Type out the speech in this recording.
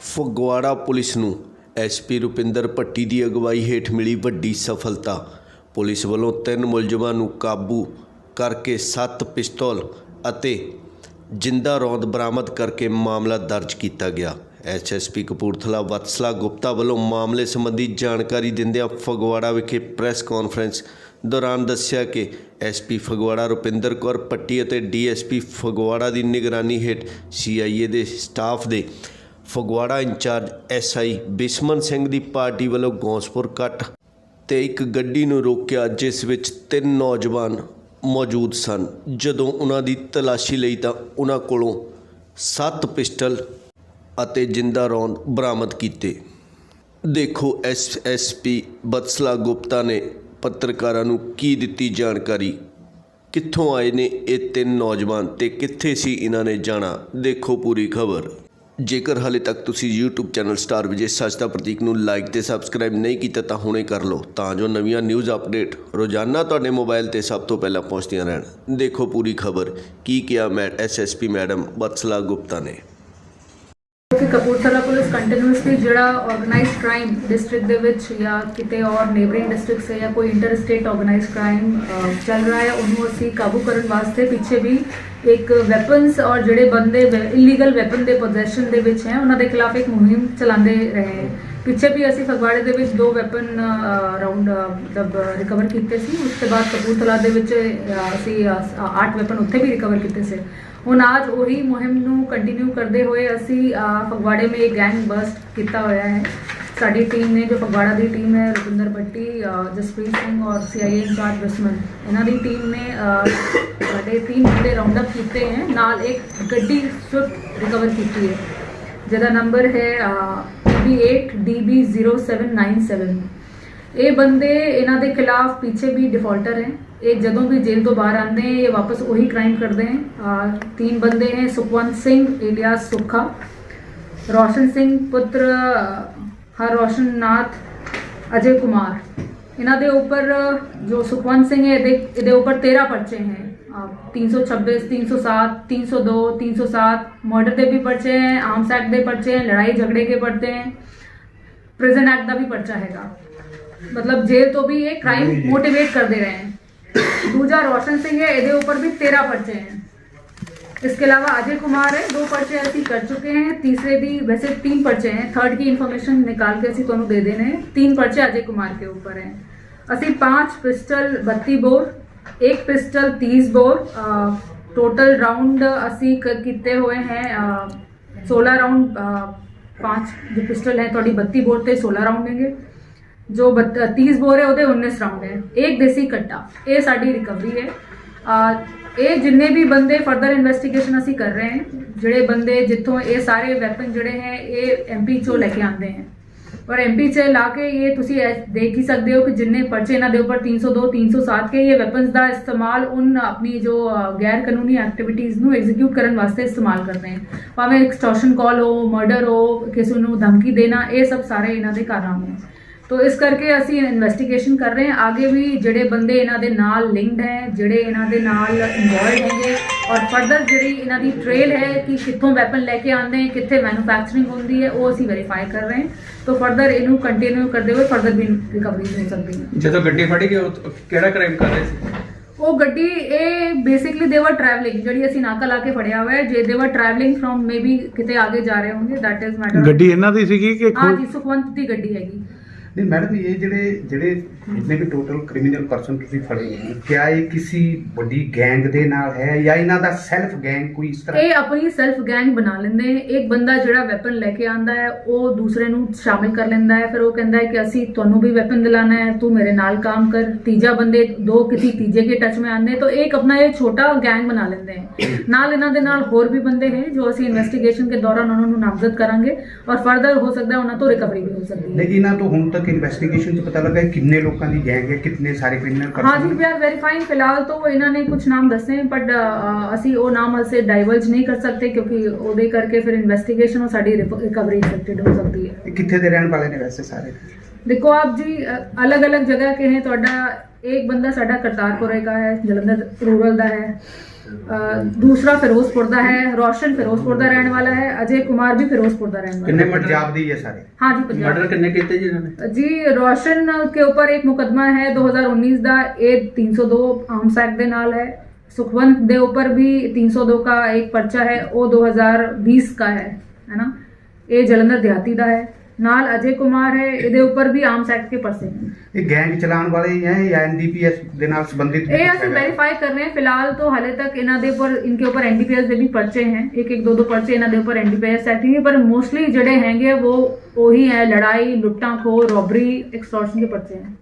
Phagwara police ਨੂੰ SP Rupinder Bhatti ਦੀ ਅਗਵਾਈ ਹੇਠ ਮਿਲੀ ਵੱਡੀ ਸਫਲਤਾ। ਪੁਲਿਸ ਵੱਲੋਂ ਤਿੰਨ ਮੁਲਜ਼ਮਾਂ ਨੂੰ ਕਾਬੂ ਕਰਕੇ ਸੱਤ ਪਿਸਤੌਲ ਅਤੇ ਜਿੰਦਾ ਰੌਂਦ ਬਰਾਮਦ ਕਰਕੇ ਮਾਮਲਾ ਦਰਜ ਕੀਤਾ ਗਿਆ। ਐਸਐਸਪੀ ਕਪੂਰਥਲਾ ਵਤਸਲਾ ਗੁਪਤਾ ਵੱਲੋਂ ਮਾਮਲੇ ਸੰਬੰਧੀ ਜਾਣਕਾਰੀ ਦਿੰਦਿਆਂ ਫਗਵਾੜਾ ਵਿਖੇ ਪ੍ਰੈਸ ਕਾਨਫਰੰਸ ਦੌਰਾਨ ਦੱਸਿਆ ਕਿ ਐਸਪੀ ਫਗਵਾੜਾ ਰੁਪਿੰਦਰ ਕੌਰ ਪੱਟੀ ਅਤੇ ਡੀਐਸਪੀ ਫਗਵਾੜਾ ਦੀ ਨਿਗਰਾਨੀ ਹੇਠ ਸੀਆਈਏ ਦੇ ਸਟਾਫ ਦੇ ਫਗਵਾੜਾ ਇੰਚਾਰਜ ਐਸਆਈ ਬਿਸਮਨ ਸਿੰਘ ਦੀ ਪਾਰਟੀ ਵੱਲੋਂ ਗੌਂਸਪੁਰ ਕੱਟ ਤੇ ਇੱਕ ਗੱਡੀ ਨੂੰ ਰੋਕਿਆ ਜਿਸ ਵਿੱਚ ਤਿੰਨ ਨੌਜਵਾਨ ਮੌਜੂਦ ਸਨ। ਜਦੋਂ ਉਹਨਾਂ ਦੀ ਤਲਾਸ਼ੀ ਲਈ ਤਾਂ ਉਹਨਾਂ ਕੋਲੋਂ ਸੱਤ ਪਿਸਟਲ ਅਤੇ ਜਿੰਦਾ ਰੌਂਦ ਬਰਾਮਦ ਕੀਤੇ। ਦੇਖੋ ਐਸਐਸਪੀ ਬਤਸਲਾ ਗੁਪਤਾ ਨੇ ਪੱਤਰਕਾਰਾਂ ਨੂੰ ਕੀ ਦਿੱਤੀ ਜਾਣਕਾਰੀ? ਕਿੱਥੋਂ ਆਏ ਨੇ ਇਹ ਤਿੰਨ ਨੌਜਵਾਨ ਤੇ ਕਿੱਥੇ ਸੀ? ਇਹਨਾਂ ਨੇ ਜਾਣਾ। ਦੇਖੋ ਪੂਰੀ ਖਬਰ। ਜੇਕਰ ਹਾਲੇ ਤੱਕ ਤੁਸੀਂ YouTube ਚੈਨਲ ਸਟਾਰ ਵਿਜੇ ਸੱਚ ਦਾ ਪ੍ਰਤੀਕ ਨੂੰ ਲਾਈਕ ਤੇ ਸਬਸਕ੍ਰਾਈਬ ਨਹੀਂ ਕੀਤਾ ਤਾਂ ਹੁਣੇ ਕਰ ਲਓ, ਤਾਂ ਜੋ ਨਵੀਆਂ ਨਿਊਜ਼ ਅਪਡੇਟ ਰੋਜ਼ਾਨਾ ਤੁਹਾਡੇ ਮੋਬਾਈਲ ਤੇ ਸਭ ਤੋਂ ਪਹਿਲਾਂ ਪਹੁੰਚਦੀਆਂ ਰਹਿਣ। ਦੇਖੋ ਪੂਰੀ ਖਬਰ, ਕੀ ਕਿਹਾ ਮੈਂ ਐਸਐਸਪੀ ਮੈਡਮ ਬਤਸਲਾ ਗੁਪਤਾ ਨੇ। ਕਪੂਰਥਲਾ ਪੁਲਿਸ ਕੰਟੀਨਿਊਸਲੀ ਜਿਹੜਾ ਆਰਗੇਨਾਈਜ਼ਡ ਕ੍ਰਾਈਮ ਡਿਸਟ੍ਰਿਕਟ ਦੇ ਵਿੱਚ ਜਾਂ ਕਿਤੇ ਔਰ ਨੇਬਰਿੰਗ ਡਿਸਟ੍ਰਿਕਟਸ ਹੈ ਜਾਂ ਕੋਈ ਇੰਟਰ ਸਟੇਟ ਆਰਗੇਨਾਈਜ਼ਡ ਕ੍ਰਾਈਮ ਚੱਲ ਰਿਹਾ ਹੈ ਉਹਨੂੰ ਅਸੀਂ ਕਾਬੂ ਕਰਨ ਵਾਸਤੇ ਪਿੱਛੇ ਵੀ ਇੱਕ ਵੈਪਨਸ ਔਰ ਜਿਹੜੇ ਬੰਦੇ ਇਲੀਗਲ ਵੈਪਨ ਦੇ ਪੋਜੈਸ਼ਨ ਦੇ ਵਿੱਚ ਹੈ ਉਹਨਾਂ ਦੇ ਖਿਲਾਫ ਇੱਕ ਮੁਹਿੰਮ ਚਲਾਉਂਦੇ ਰਹੇ ਹੈ ਪਿੱਛੇ ਵੀ ਅਸੀਂ ਫਗਵਾੜੇ ਦੇ ਵਿੱਚ ਦੋ ਵੈਪਨ ਰਾਉਂਡ ਮਤਲਬ ਰਿਕਵਰ ਕੀਤੇ ਸੀ ਉਸ ਤੋਂ ਬਾਅਦ ਕਪੂਰਥਲਾ ਦੇ ਵਿੱਚ ਅਸੀਂ 8 ਵੈਪਨ ਉੱਥੇ ਵੀ ਰਿਕਵਰ ਕੀਤੇ ਸੀ ਹੁਣ ਆਜ ਉਹੀ ਮੁਹਿੰਮ ਨੂੰ ਕੰਟੀਨਿਊ ਕਰਦੇ ਹੋਏ ਅਸੀਂ ਅ, ਫਗਵਾੜੇ ਮੇ ਗੈਂਗ ਬਸਟ ਕੀਤਾ ਹੋਇਆ ਹੈ। ਸਾਡੀ ਟੀਮ ਨੇ ਜੋ ਫਗਵਾੜਾ ਦੀ ਟੀਮ ਹੈ ਰੁਪਿੰਦਰ ਭੱਟੀ ਜਸਪ੍ਰੀਤ ਸਿੰਘ ਔਰ ਸੀਆਈਏ ਇੰਚਾਰਜ ਬਿਸਮਨ ਇਹਨਾਂ ਦੀ ਟੀਮ ਨੇ ਸਾਡੇ ਤਿੰਨ ਬੰਦੇ ਰਾਉਂਡ ਅਪ ਕੀਤੇ ਹੈ ਨਾਲ ਇੱਕ ਗੱਡੀ ਸਵਿਫਟ ਰਿਕਵਰ ਕੀਤੀ ਹੈ। ਜਿਹਦਾ ਨੰਬਰ ਹੈ DB8DB0797 ਇਹ ਬੰਦੇ ਇਹਨਾਂ ਦੇ ਖਿਲਾਫ ਪਿੱਛੇ ਵੀ ਡਿਫਾਲਟਰ ਹੈ। ਇਹ ਜਦੋਂ ਵੀ ਜੇਲ੍ਹ ਤੋਂ ਬਾਹਰ ਆਉਂਦੇ हैं ये वापस वही क्राइम करते हैं आ, तीन बंदे हैं सुखवंत सिंह इलियास सुखा रोशन सिंह पुत्र हर रोशन नाथ ਅਜੇ ਕੁਮਾਰ ਇਹਨਾਂ ਦੇ ਉੱਪਰ ਜੋ ਸੁਖਵੰਤ ਸਿੰਘ ਹੈ ਇਹਦੇ ਇਹਦੇ ਉੱਪਰ 13 ਪਰਚੇ ਹੈ ਅਹ 326 307 302 307 ਮਰਡਰ ਦੇ ਵੀ ਪਰਚੇ ਹੈ ਆਰਮਸ ਐਕਟ ਦੇ ਪਰਚੇ ਹੈ ਲੜਾਈ ਝਗੜੇ ਕੇ ਪਰਚੇ ਹੈ ਪ੍ਰਿਜ਼ਨ ਐਕਟ ਦਾ ਵੀ ਪਰਚਾ ਹੈਗਾ ਮਤਲਬ ਜੇਲ੍ਹ ਤੋਂ ਵੀ ਇਹ ਕ੍ਰਾਈਮ ਮੋਟੀਵੇਟ ਕਰਦੇ ਰਹੇ हैं दूजा रोशन सिंह है ये ऊपर भी तेरह पर्चे हैं। इसके अलावा अजय कुमार है दो पर्चे ऐसी कर चुके हैं तीसरे भी वैसे तीन पर्चे हैं। थर्ड की इन्फॉर्मेशन निकाल के ऐसी दोनों दे देने हैं। तीन पर्चे अजय कुमार के ऊपर हैं। असी पाँच पिस्टल बत्ती बोर एक पिस्टल तीस बोर आ, टोटल राउंड असी कितने हुए हैं? सोलह राउंड पाँच जो पिस्टल है थोड़ी बत्ती बोर थे सोलह राउंड देंगे। ਜੋ 30 ਬੋਰ ਹੈ ਉਹਦੇ 19 ਰਾਉਂਡ ਹੈ। ਇੱਕ ਦੇਸੀ ਕੱਟਾ ਇਹ ਸਾਡੀ ਰਿਕਵਰੀ ਹੈ। ਇਹ ਜਿੰਨੇ ਵੀ ਬੰਦੇ ਫਰਦਰ ਇਨਵੈਸਟੀਗੇਸ਼ਨ ਅਸੀਂ ਕਰ ਰਹੇ ਹਾਂ, ਜਿਹੜੇ ਬੰਦੇ ਜਿੱਥੋਂ ਇਹ ਸਾਰੇ ਵੈਪਨ ਜਿਹੜੇ ਹੈ, ਇਹ ਐਮਪੀ ਚੋਂ ਲੈ ਕੇ ਆਉਂਦੇ ਹੈ। ਔਰ ਐਮਪੀ ਚ ਲਾ ਕੇ ਇਹ ਤੁਸੀਂ ਦੇਖ ਹੀ ਸਕਦੇ ਹੋ ਕਿ ਜਿੰਨੇ ਪਰਚੇ ਇਹਨਾਂ ਦੇ ਉੱਪਰ 302 307 ਕੇ ਇਹ ਵੈਪਨਸ ਦਾ ਇਸਤੇਮਾਲ ਉਨ ਆਪਣੀ ਜੋ ਗੈਰ ਕਾਨੂੰਨੀ ਐਕਟੀਵਿਟੀਜ਼ ਨੂੰ ਐਗਜ਼ੀਕਿਊਟ ਕਰਨ ਵਾਸਤੇ ਇਸਤੇਮਾਲ ਕਰਦੇ ਹਨ ਭਾਵੇਂ ਐਕਸਟੋਰਸ਼ਨ ਕਾਲ ਹੋ ਮਰਡਰ ਹੋ, ਕਿਸੇ ਨੂੰ ਧਮਕੀ ਦੇਣਾ, ਇਹ ਸਭ ਸਾਰੇ ਇਹਨਾਂ ਦੇ ਕਾਰਨਾਮੇ ਹੈ। ਤੋ ਇਸ ਕਰਕੇ ਅਸੀਂ ਇਨਵੈਸਟੀਗੇਸ਼ਨ ਕਰ ਰਹੇ ਹਾਂ। ਅੱਗੇ ਵੀ ਜਿਹੜੇ ਬੰਦੇ ਇਹਨਾਂ ਦੇ ਨਾਲ ਲਿੰਕਡ ਹੈ ਜਿਹੜੇ ਇਹਨਾਂ ਦੇ ਨਾਲ ਇਨਵੋਲਡ ਹੈਗੇ ਔਰ ਫਰਦਰ ਜਿਹੜੀ ਇਹਨਾਂ ਦੀ ਟ੍ਰੇਲ ਹੈ ਕਿ ਕਿੱਥੋਂ ਵੈਪਨ ਲੈ ਕੇ ਆਉਂਦੇ ਹੈ ਕਿੱਥੇ ਮੈਨੂਫੈਕਚਰਿੰਗ ਹੁੰਦੀ ਹੈ ਉਹ ਅਸੀਂ ਵੈਰੀਫਾਈ ਕਰ ਰਹੇ ਹਾਂ। ਤੋ ਫਰਦਰ ਇਹਨੂੰ ਕੰਟੀਨਿਊ ਕਰਦੇ ਹੋਏ ਫਰਦਰ ਵੀ ਰਿਕਵਰੀ ਹੋ ਸਕਦੀ ਹੈ। ਜਦੋਂ ਗੱਡੀ ਫੜੀ ਗਈ ਉਹ ਕਿਹੜਾ ਕ੍ਰਾਈਮ ਕਰ ਰਹੇ ਸੀ? ਉਹ ਗੱਡੀ ਇਹ ਬੇਸਿਕਲੀ ਦੇ ਵਰ ਟਰੈਵਲਿੰਗ ਜਿਹੜੀ ਅਸੀਂ ਨਾਕਾ ਲਾ ਕੇ ਫੜਿਆ ਹੋਇਆ ਹੈ ਜੇ ਦੇ ਵਰ ਟਰੈਵਲਿੰਗ ਫਰਮ ਮੇਬੀ ਕਿਤੇ ਆਗੇ ਜਾ ਰਹੇ ਹੋਣਗੇ ਦੈਟ ਇਜ਼ ਮੈਟਰ ਗੱਡੀ ਇਹਨਾਂ ਦੀ ਸੀਗੀ ਕਿ ਹਾਂ ਜੀ ਸੁਖਵੰਤ ਦੀ ਗੱਡੀ ਹੈਗੀ। ਨਹੀਂ ਮੈਡਮ ਇਹ ਜਿਹੜੇ ਜਿਹੜੇ ਜਿੰਨੇ ਵੀ ਟੋਟਲ ਕ੍ਰਿਮੀਨਲ ਪਰਸਨ ਤੁਸੀਂ ਫੜੇ ਨੇ ਕਿਆ ਇਹ ਕਿਸੇ ਵੱਡੀ ਗੈਂਗ ਦੇ ਨਾਲ ਹੈ ਜਾਂ ਇਹਨਾਂ ਦਾ ਸੈਲਫ ਗੈਂਗ ਕੋਈ ਇਸ ਤਰ੍ਹਾਂ? ਇਹ ਆਪਣੀ ਸੈਲਫ ਗੈਂਗ ਬਣਾ ਲੈਂਦੇ ਨੇ। ਇੱਕ ਬੰਦਾ ਜਿਹੜਾ ਵੈਪਨ ਲੈ ਕੇ ਆਂਦਾ ਹੈ ਉਹ ਦੂਸਰੇ ਨੂੰ ਸ਼ਾਮਿਲ ਕਰ ਲੈਂਦਾ ਹੈ। ਫਿਰ ਉਹ ਕਹਿੰਦਾ ਹੈ ਕਿ ਅਸੀਂ ਤੁਹਾਨੂੰ ਵੀ ਵੈਪਨ ਦਿਲਾਣਾ ਹੈ ਤੂੰ ਮੇਰੇ ਨਾਲ ਕੰਮ ਕਰ। ਤੀਜਾ ਬੰਦੇ ਦੋ ਕਿਸੇ ਤੀਜੇ ਕੇ ਟੱਚ ਮੇ ਆਂਦੇ ਤਾਂ ਇੱਕ ਆਪਣਾ ਇਹ ਛੋਟਾ ਗੈਂਗ ਬਣਾ ਲੈਂਦੇ ਹੈ ਨਾਲ ਇਹਨਾਂ ਦੇ ਨਾਲ ਹੋਰ ਵੀ ਬੰਦੇ ਹੈ ਜੋ ਅਸੀਂ ਇਨਵੈਸਟੀਗੇਸ਼ਨ ਦੇ ਦੌਰਾਨ ਉਹਨਾਂ ਨੂੰ ਨਾਮਜ਼ਦ ਕਰਾਂਗੇ ਔਰ ਫਰਦਰ ਹੋ ਸਕਦਾ ਉਹਨਾਂ ਤੋਂ ਰਿਕਵਰੀ ਵੀ ਹੋ ਸਕਦੀ ਹੈ। ਲੇਕਿਨ ਇਹਨਾਂ ਤੋਂ ਹੁਣ ਤੱਕ ਇਨਵੈਸਟੀਗੇਸ਼ਨ ਚ ਪਤਾ ਲੱਗਾ ਹੈ ਕਿੰਨੇ ਲੋਕ ਦੀ ਗੈਂਗ ਹੈ ਕਿੰਨੇ ਸਾਰੇ ਕ੍ਰਿਮੀਨਲ हाँ जी ਪਰਸਨ वी आर वेरीफाइंग फिलहाल तो इन्होंने कुछ नाम दसे बट ਅਸੀਂ ਉਹ ਨਾਮ ਅਸੀਂ ਡਾਈਵਰਜ ਨਹੀਂ ਕਰ ਸਕਦੇ ਕਿਉਂਕਿ ਉਹਦੇ ਕਰਕੇ ਫਿਰ ਇਨਵੈਸਟੀਗੇਸ਼ਨ ਉਹ ਸਾਡੀ ਰਿਕਵਰੀ ਇਫੈਕਟਡ ਹੋ ਸਕਦੀ ਹੈ ਕਿੱਥੇ ਦੇ ਰਹਿਣ ਵਾਲੇ ਨੇ ਵੈਸੇ ਸਾਰੇ देखो आप जी अलग अलग जगह के हैं ਤੁਹਾਡਾ एक बंदा ਸਾਡਾ ਕਰਤਾਰਪੁਰੇ का है जलंधर रूरल ਦਾ है ਅਹ ਦੂਸਰਾ ਫਿਰੋਜ਼ਪੁਰ ਦਾ ਹੈ ਰੋਸ਼ਨ ਫਿਰੋਜ਼ਪੁਰ ਦਾ ਰਹਿਣ ਵਾਲਾ ਹੈ ਅਜੇ ਕੁਮਾਰ ਵੀ ਫਿਰੋਜ਼ਪੁਰ ਦਾ ਰਹਿਣ ਵਾਲਾ ਕਿੰਨੇ है मर्डर ਪੰਜਾਬ ਦੀ ਹੈ ਸਾਰੇ हाँ जी पंजाब मर्डर कितने किए जी इन्होंने जी रोशन के ऊपर एक मुकदमा है 2019 ਦਾ ਇਹ 302 ਆਰਮਸ ਐਕਟ ਦੇ ਨਾਲ ਹੈ ਸੁਖਵੰਤ ਦੇ ਉੱਪਰ ਵੀ 302 का एक पर्चा है ਉਹ 2020 का है है ना ਇਹ ਜਲੰਧਰ ਦਿਹਾਤੀ ਦਾ ਹੈ ਨਾਲ ਅਜੇ ਕੁਮਾਰ ਹੈ ਇਹਦੇ ਉੱਪਰ ਵੀ ਆਰਮਸ ਐਕਟ ਕੇ ਪਰਚੇ ਨੇ ਇਹ ਗੈਂਗ ਚਲਾਉਣ ਵਾਲੇ ਹੀ ਹੈ ਜਾਂ ਐਨਡੀਪੀਐਸ ਦੇ ਨਾਲ ਸੰਬੰਧਿਤ ਵੀ ਇਹ ਕੁਛ ਅਸੀਂ ਹੈਗਾ? ਵੈਰੀਫਾਈ ਕਰ ਰਹੇ ਹਾਂ ਫਿਲਹਾਲ तो ਹਾਲੇ ਤੱਕ ਇਹਨਾਂ ਦੇ ਉੱਪਰ ਇਨਕੇ ਉੱਪਰ ਐਨਡੀਪੀਐਸ ਦੇ ਵੀ ਪਰਚੇ हैं एक एक दो दो पर्चे ਇਹਨਾਂ ਦੇ ਉੱਪਰ ਐਨਡੀਪੀਐਸ ਐਕਟ ਹੀ ਪਰ ਮੋਸਟਲੀ ਜਿਹੜੇ ਹੈਗੇ ਉਹ ਉਹੀ ਹੈ ਲੜਾਈ ਲੁੱਟਾਂ ਖੋਹ ਰੋਬਰੀ ਐਕਸਟੋਰਸ਼ਨ के पर्चे हैं